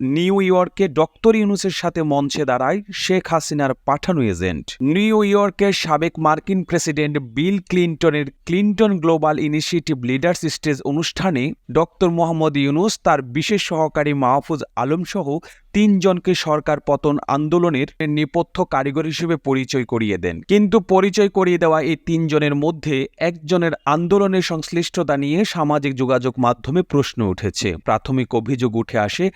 New ইয়র্কে doctor ইউনুসের সাথে মঞ্চে দাঁড়ায় শেখ হাসিনার পাঠানো এজেন্ট। নিউ ইয়র্কের সাবেক মার্কিন president Bill ক্লিন্টনের Clinton Global Initiative leaders stage অনুষ্ঠানে ডক্টর মোহাম্মদ ইউনুস তার বিশেষ সহকারী মাহফুজ আলম সহ তিনজনকে সরকার পতন আন্দোলনের নেপথ্য কারিগর হিসেবে পরিচয় করিয়ে দেন। কিন্তু পরিচয় করিয়ে দেওয়া এই তিনজনের মধ্যে একজনের আন্দোলনের সংশ্লিষ্টতা নিয়ে সামাজিক যোগাযোগ মাধ্যমে প্রশ্ন উঠেছে। প্রাথমিক অভিযোগ উঠে আসে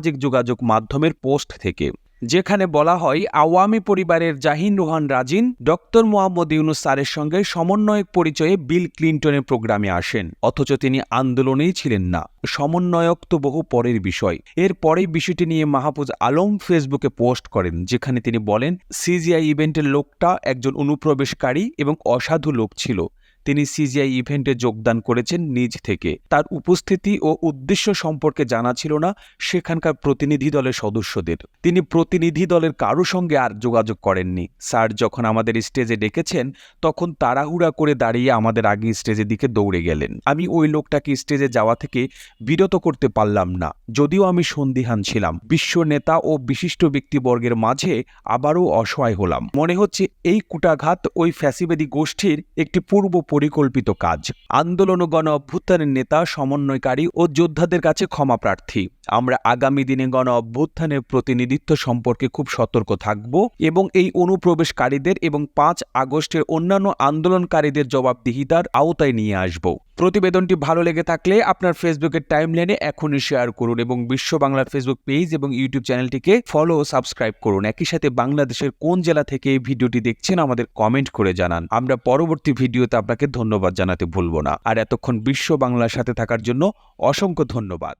সামাজিক যোগাযোগ মাধ্যমের পোস্ট থেকে, যেখানে বলা হয়, আওয়ামী পরিবারের জাহিন রোহান রাজিন, ডক্টর মোহাম্মদ ইউনুস স্যারের সঙ্গে সমন্বয়ক পরিচয়ে বিল ক্লিন্টনের প্রোগ্রামে আসেন, অথচ তিনি আন্দোলনেই ছিলেন না। সমন্বয়ক তো বহু পরের বিষয়। এর পরেই বিষয়টি নিয়ে মাহফুজ আলম ফেসবুকে পোস্ট করেন, যেখানে তিনি বলেন, সিজিআই ইভেন্টের লোকটা একজন অনুপ্রবেশকারী এবং অসাধু লোক ছিল। তিনি সিজিআই ইভেন্টে যোগদান করেছেন নিজ থেকে। তার উপস্থিতি ও উদ্দেশ্য সম্পর্কে জানা ছিল না সেখানকার প্রতিনিধি দলের সদস্যদের। তিনি প্রতিনিধি দলের কারও সঙ্গে আর যোগাযোগ করেননি। স্যার যখন আমাদের স্টেজে ডেকেছেন, তখন তাড়াহুড়া করে দাঁড়িয়ে আমাদের আগে স্টেজের দিকে দৌড়ে গেলেন। আমি ওই লোকটাকে স্টেজে যাওয়া থেকে বিরত করতে পারলাম না, যদিও আমি সন্দিহান ছিলাম। বিশ্ব নেতা ও বিশিষ্ট ব্যক্তিবর্গের মাঝে আবারও অসহায় হলাম। মনে হচ্ছে এই কুটাঘাত ওই ফ্যাসিবাদী গোষ্ঠীর একটি পূর্ব পরিকল্পিত কাজ। আন্দোলন ও গণ অভ্যুত্থানের নেতা, সমন্বয়কারী ও যোদ্ধাদের কাছে ক্ষমা প্রার্থী। আমরা আগামী দিনে গণ অভ্যুত্থানের প্রতিনিধিত্ব সম্পর্কে খুব সতর্ক থাকব এবং এই অনুপ্রবেশকারীদের এবং পাঁচ আগস্টের অন্যান্য আন্দোলনকারীদের জবাবদিহিতার আওতায় নিয়ে আসব। প্রতিবেদনটি ভালো লেগে থাকলে আপনার ফেসবুকের টাইমলাইনে এখনই শেয়ার করুন এবং বিশ্ব বাংলার ফেসবুক পেজ এবং ইউটিউব চ্যানেলটিকে ফলো ও সাবস্ক্রাইব করুন। একই সাথে বাংলাদেশের কোন জেলা থেকে এই ভিডিওটি দেখছেন আমাদের কমেন্ট করে জানান। আমরা পরবর্তী ভিডিওতে আপনাকে ধন্যবাদ জানাতে ভুলব না। আর এতক্ষণ বিশ্ব বাংলার সাথে থাকার জন্য অসংখ্য ধন্যবাদ।